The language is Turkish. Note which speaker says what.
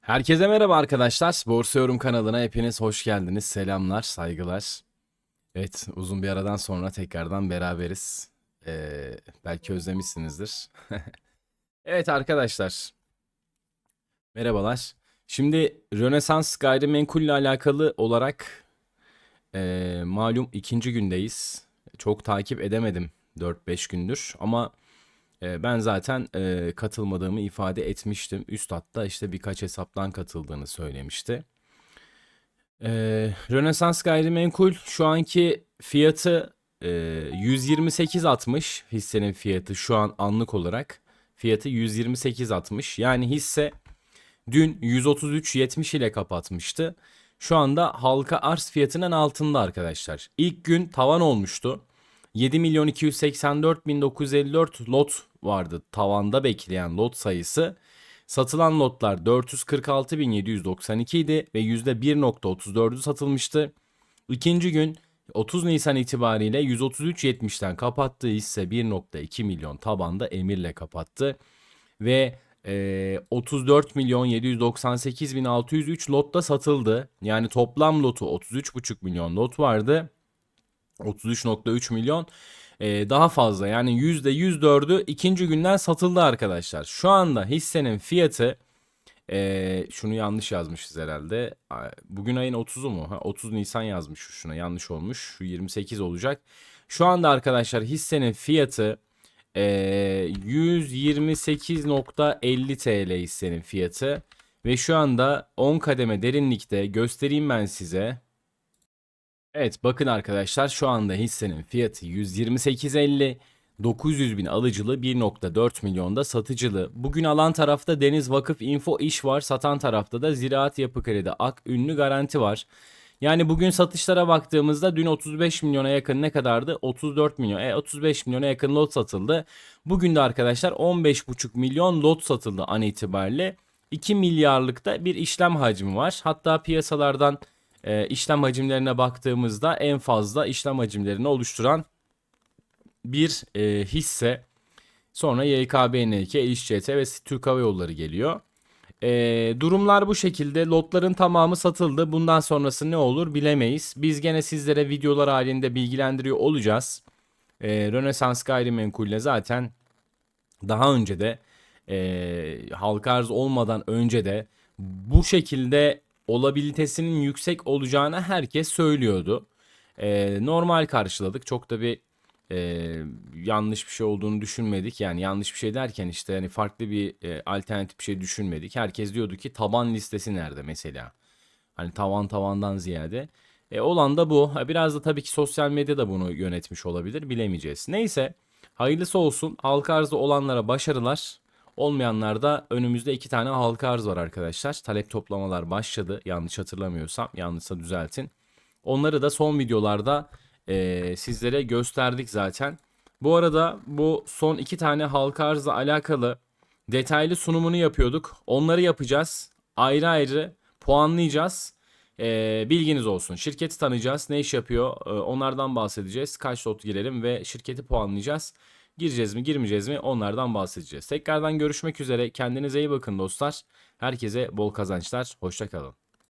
Speaker 1: Herkese merhaba arkadaşlar. Borsa Yorum kanalına hepiniz hoş geldiniz. Selamlar, saygılar. Evet, uzun bir aradan sonra tekrardan beraberiz. Ee, belki özlemişsinizdir. evet arkadaşlar. Merhabalar. Şimdi Rönesans gayrimenkul ile alakalı olarak ee, malum ikinci gündeyiz. Çok takip edemedim 4-5 gündür ama e, Ben zaten e, katılmadığımı ifade etmiştim. Üst hatta işte birkaç hesaptan katıldığını söylemişti. E, Rönesans Gayrimenkul şu anki fiyatı e, 128.60 hissenin fiyatı şu an anlık olarak. Fiyatı 128.60 yani hisse dün 133.70 ile kapatmıştı. Şu anda halka arz fiyatının altında arkadaşlar. İlk gün tavan olmuştu. 7 milyon 284 bin 954 lot vardı tavanda bekleyen lot sayısı. Satılan lotlar 446.792 idi ve %1.34'ü satılmıştı. İkinci gün 30 Nisan itibariyle 133.70'ten kapattığı hisse 1.2 milyon tabanda emirle kapattı. Ve e, 34 milyon 798 bin 603 lotta satıldı. Yani toplam lotu 33,5 milyon lot vardı. 33.3 milyon ee, daha fazla yani %104'ü ikinci günden satıldı arkadaşlar. Şu anda hissenin fiyatı ee, şunu yanlış yazmışız herhalde. Bugün ayın 30'u mu? Ha, 30 Nisan yazmış şuna yanlış olmuş. Şu 28 olacak. Şu anda arkadaşlar hissenin fiyatı ee, 128.50 TL hissenin fiyatı. Ve şu anda 10 kademe derinlikte göstereyim ben size. Evet bakın arkadaşlar şu anda hissenin fiyatı 128.50. 900 bin alıcılı 1.4 milyonda satıcılı. Bugün alan tarafta Deniz Vakıf Info İş var. Satan tarafta da Ziraat Yapı Kredi Ak Ünlü Garanti var. Yani bugün satışlara baktığımızda dün 35 milyona yakın ne kadardı? 34 milyon. E 35 milyona yakın lot satıldı. Bugün de arkadaşlar 15,5 milyon lot satıldı an itibariyle. 2 milyarlıkta bir işlem hacmi var. Hatta piyasalardan e, işlem hacimlerine baktığımızda en fazla işlem hacimlerini oluşturan bir e, hisse. Sonra YKBNK, İşCT ve Türk Hava Yolları geliyor. E, durumlar bu şekilde. Lotların tamamı satıldı. Bundan sonrası ne olur bilemeyiz. Biz gene sizlere videolar halinde bilgilendiriyor olacağız. E, Rönesans Gayrimenkul'le zaten daha önce de e, halka arz olmadan önce de bu şekilde olabilitesinin yüksek olacağını herkes söylüyordu. E, normal karşıladık. Çok da bir e, yanlış bir şey olduğunu düşünmedik. Yani yanlış bir şey derken işte hani farklı bir e, alternatif bir şey düşünmedik. Herkes diyordu ki taban listesi nerede mesela? Hani tavan tavandan ziyade. E, olan da bu. Biraz da tabii ki sosyal medya da bunu yönetmiş olabilir. Bilemeyeceğiz. Neyse. Hayırlısı olsun. Halka arzı olanlara başarılar. Olmayanlarda önümüzde iki tane halka arz var arkadaşlar. Talep toplamalar başladı. Yanlış hatırlamıyorsam. Yanlışsa düzeltin. Onları da son videolarda e, sizlere gösterdik zaten. Bu arada bu son iki tane halka arzla alakalı detaylı sunumunu yapıyorduk. Onları yapacağız. Ayrı ayrı puanlayacağız. E, bilginiz olsun. Şirketi tanıyacağız. Ne iş yapıyor? E, onlardan bahsedeceğiz. Kaç lot girelim ve şirketi puanlayacağız. Gireceğiz mi girmeyeceğiz mi onlardan bahsedeceğiz. Tekrardan görüşmek üzere. Kendinize iyi bakın dostlar. Herkese bol kazançlar. Hoşçakalın.